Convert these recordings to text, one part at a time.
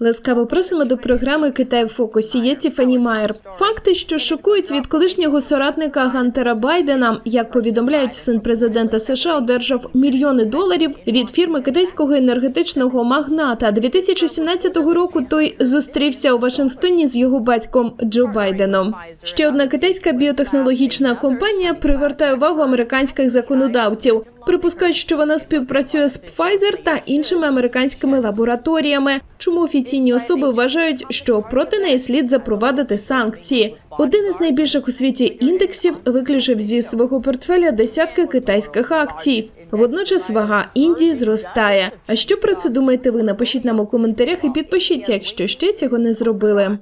Ласкаво просимо до програми Китай в фокусі. Я Тіфані Майер. Факти, що шокують від колишнього соратника Гантера Байдена, як повідомляють син президента США, одержав мільйони доларів від фірми китайського енергетичного магната. 2017 року той зустрівся у Вашингтоні з його батьком Джо Байденом. Ще одна китайська біотехнологічна компанія привертає увагу американських законодавців. Припускають, що вона співпрацює з Pfizer та іншими американськими лабораторіями. Чому офіційні особи вважають, що проти неї слід запровадити санкції? Один із найбільших у світі індексів виключив зі свого портфеля десятки китайських акцій. Водночас вага Індії зростає. А що про це думаєте ви? Напишіть нам у коментарях і підпишіться, якщо ще цього не зробили.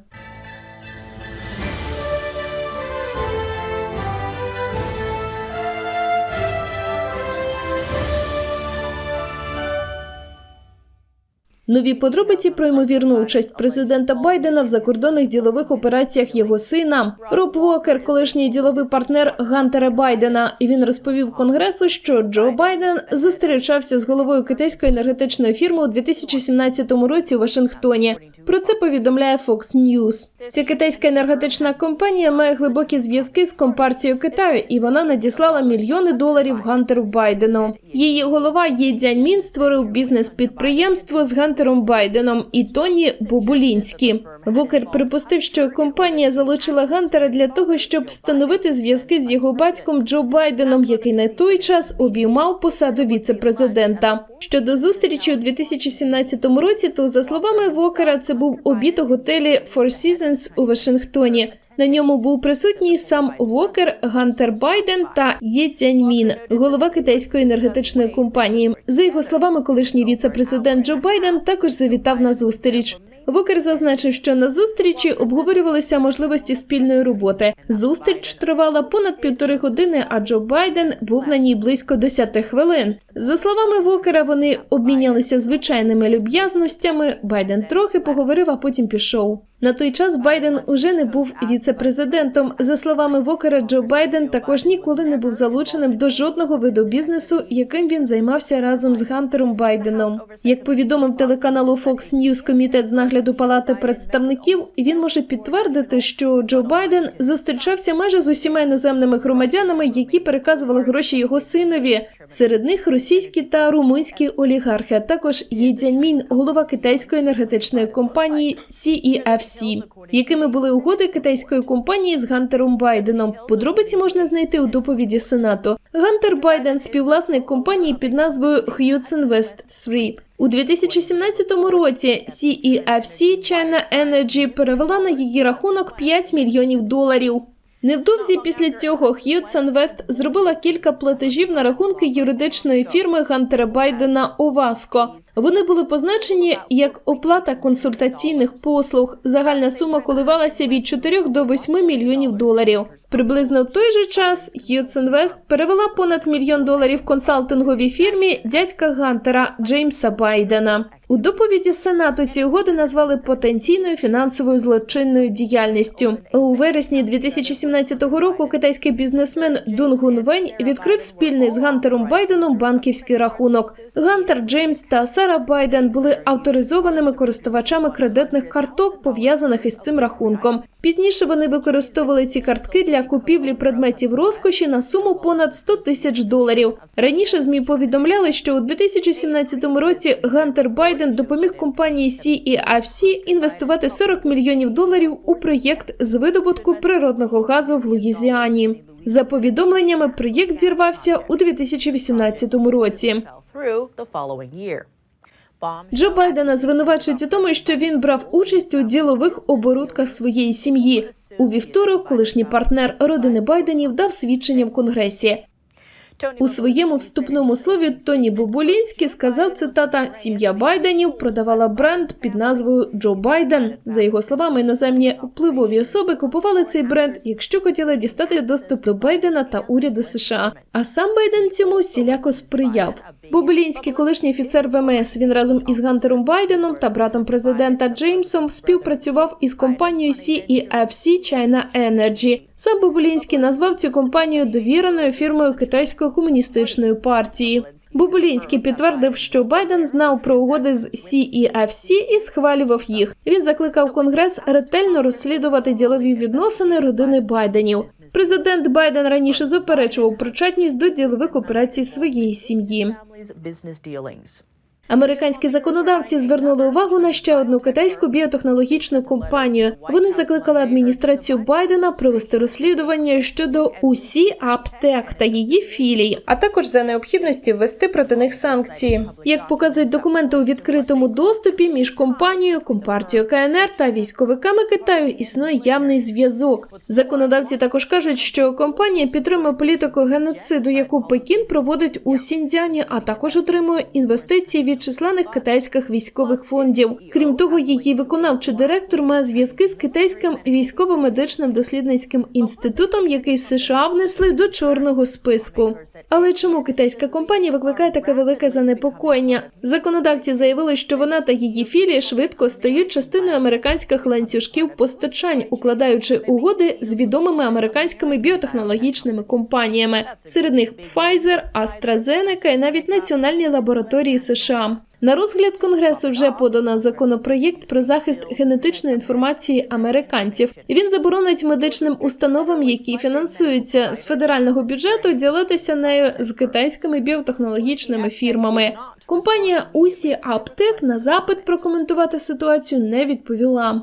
Нові подробиці про ймовірну участь президента Байдена в закордонних ділових операціях його сина. Роб Уокер, колишній діловий партнер Гантера Байдена. І він розповів конгресу, що Джо Байден зустрічався з головою китайської енергетичної фірми у 2017 році у Вашингтоні. Про це повідомляє Fox News. Ця китайська енергетична компанія має глибокі зв'язки з компартією Китаю, і вона надіслала мільйони доларів Гантеру Байдену. Її голова Є Дзяньмін створив бізнес-підприємство з Гантером Байденом і Тоні Бобулінські. Вокер припустив, що компанія залучила Гантера для того, щоб встановити зв'язки з його батьком Джо Байденом, який на той час обіймав посаду віце-президента. Щодо зустрічі у 2017 році, то за словами Вокера, це був обід у готелі Four Seasons у Вашингтоні. На ньому був присутній сам Вокер, Гантер Байден та Є Цяньмін, голова китайської енергетичної компанії. За його словами, колишній віце-президент Джо Байден також завітав на зустріч. Вокер зазначив, що на зустрічі обговорювалися можливості спільної роботи. Зустріч тривала понад півтори години, а Джо Байден був на ній близько 10 хвилин. За словами Вокера, вони обмінялися звичайними люб'язностями. Байден трохи поговорив, а потім пішов. На той час Байден уже не був віце-президентом. За словами Вокера, Джо Байден також ніколи не був залученим до жодного виду бізнесу, яким він займався разом з Гантером Байденом. Як повідомив телеканалу Fox News комітет з нагляду палати представників, він може підтвердити, що Джо Байден зустрічався майже з усіма іноземними громадянами, які переказували гроші його синові. Серед них російські та румунські олігархи, а також Є Дзяньмін, голова китайської енергетичної компанії CEFC. Якими були угоди китайської компанії з Гантером Байденом? Подробиці можна знайти у доповіді Сенату. Гантер Байден співвласник компанії під назвою Hudson West 3. У 2017 році CEFC China Energy перевела на її рахунок 5 мільйонів доларів. Невдовзі після цього Hudson West зробила кілька платежів на рахунки юридичної фірми Гантера Байдена Оваско. Вони були позначені як оплата консультаційних послуг. Загальна сума коливалася від 4 до 8 мільйонів доларів. Приблизно в той же час Hudson West перевела понад мільйон доларів консалтинговій фірмі дядька Гантера Джеймса Байдена. У доповіді Сенату ці угоди назвали потенційною фінансовою злочинною діяльністю. У вересні 2017 року китайський бізнесмен Дунгун Вень відкрив спільний з Гантером Байденом банківський рахунок. Гантер Джеймс та Сара Байден були авторизованими користувачами кредитних карток, пов'язаних із цим рахунком. Пізніше вони використовували ці картки для купівлі предметів розкоші на суму понад 100 тисяч доларів. Раніше змі повідомляли, що у 2017 році Гантер Байден допоміг компанії CEFC інвестувати 40 мільйонів доларів у проєкт з видобутку природного газу в Луїзіані. За повідомленнями, проєкт зірвався у 2018 році. Джо Байдена звинувачують у тому, що він брав участь у ділових оборудках своєї сім'ї. У вівторок колишній партнер родини Байденів дав свідчення в конгресі. У своєму вступному слові Тоні Бобулінський сказав цитата: Сім'я Байденів продавала бренд під назвою Джо Байден. За його словами, іноземні впливові особи купували цей бренд, якщо хотіли дістати доступ до Байдена та уряду США. А сам Байден цьому всіляко сприяв. Бобулінський, колишній офіцер ВМС, він разом із Гантером Байденом та братом президента Джеймсом співпрацював із компанією CEFC China Energy. Сам Бобулінський назвав цю компанію довіреною фірмою китайської комуністичної партії. Бобулінський підтвердив, що Байден знав про угоди з CEFC і схвалював їх. Він закликав Конгрес ретельно розслідувати ділові відносини родини Байденів. Президент Байден раніше заперечував причетність до ділових операцій своєї сім'ї. Американські законодавці звернули увагу на ще одну китайську біотехнологічну компанію. Вони закликали адміністрацію Байдена провести розслідування щодо усі аптек та її філій, а також за необхідності ввести проти них санкції. Як показують документи у відкритому доступі між компанією, компартією КНР та військовиками Китаю існує явний зв'язок. Законодавці також кажуть, що компанія підтримує політику геноциду, яку Пекін проводить у Сіньцзяні, а також отримує інвестиції від численних китайських військових фондів. Крім того, її виконавчий директор має зв'язки з китайським військово-медичним дослідницьким інститутом, який США внесли до чорного списку. Але чому китайська компанія викликає таке велике занепокоєння? Законодавці заявили, що вона та її філії швидко стають частиною американських ланцюжків постачань, укладаючи угоди з відомими американськими біотехнологічними компаніями. Серед них Pfizer, AstraZeneca і навіть національні лабораторії США. На розгляд конгресу вже подано законопроєкт про захист генетичної інформації американців. Він заборонить медичним установам, які фінансуються з федерального бюджету, ділитися нею з китайськими біотехнологічними фірмами. Компанія Усі Аптек на запит прокоментувати ситуацію не відповіла.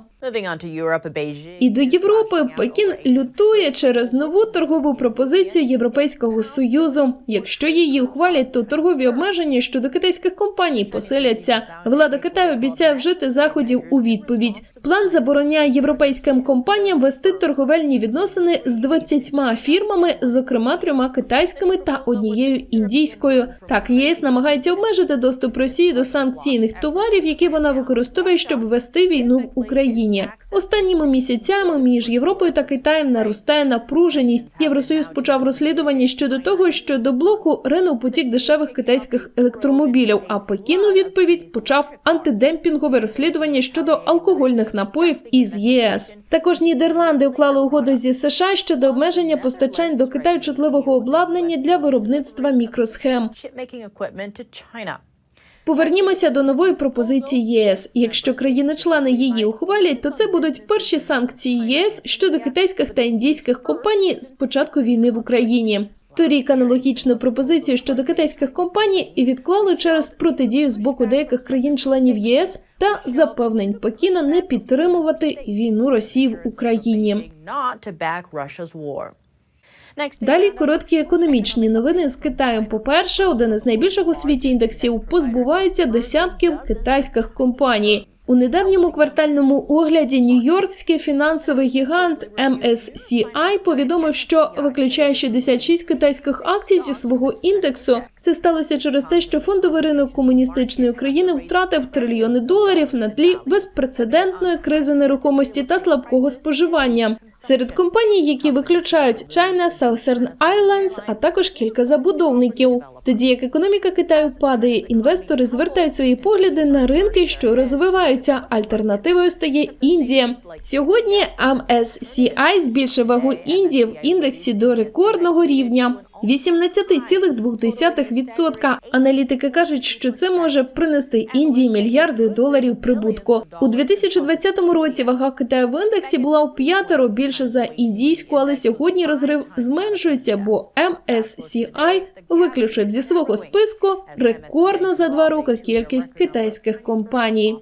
І до Європи Пекін лютує через нову торгову пропозицію Європейського союзу. Якщо її ухвалять, то торгові обмеження щодо китайських компаній посиляться. Влада Китаю обіцяє вжити заходів у відповідь. План забороняє європейським компаніям вести торговельні відносини з 20 фірмами, зокрема трьома китайськими та однією індійською. Так ЄС намагається обмежити доступ Росії до санкційних товарів, які вона використовує, щоб вести війну в Україні. Останніми місяцями між Європою та Китаєм наростає напруженість. Євросоюз почав розслідування щодо того, що до блоку ринув потік дешевих китайських електромобілів. А Пекін у відповідь почав антидемпінгове розслідування щодо алкогольних напоїв із ЄС. Також Нідерланди уклали угоду зі США щодо обмеження постачань до Китаю чутливого обладнання для виробництва мікросхем. Повернімося до нової пропозиції ЄС. Якщо країни-члени її ухвалять, то це будуть перші санкції ЄС щодо китайських та індійських компаній з початку війни в Україні. Торік аналогічну пропозицію щодо китайських компаній і відклали через протидію з боку деяких країн-членів ЄС та запевнень Пекіна не підтримувати війну Росії в Україні. Далі короткі економічні новини з Китаєм. По-перше, один із найбільших у світі індексів позбувається десятків китайських компаній. У недавньому квартальному огляді нью-йоркський фінансовий гігант MSCI повідомив, що виключає 66 китайських акцій зі свого індексу. Це сталося через те, що фондовий ринок комуністичної України втратив трильйони доларів на тлі безпрецедентної кризи нерухомості та слабкого споживання. Серед компаній, які виключають China Southern Airlines, а також кілька забудовників. Тоді як економіка Китаю падає, інвестори звертають свої погляди на ринки, що розвиваються. Альтернативою стає Індія. Сьогодні MSCI збільшив вагу Індії в індексі до рекордного рівня. 18,2%. Аналітики кажуть, що це може принести Індії мільярди доларів прибутку. У 2020 році вага Китаю в індексі була у п'ятеро більше за індійську, але сьогодні розрив зменшується, бо MSCI виключив зі свого списку рекордну за два роки кількість китайських компаній.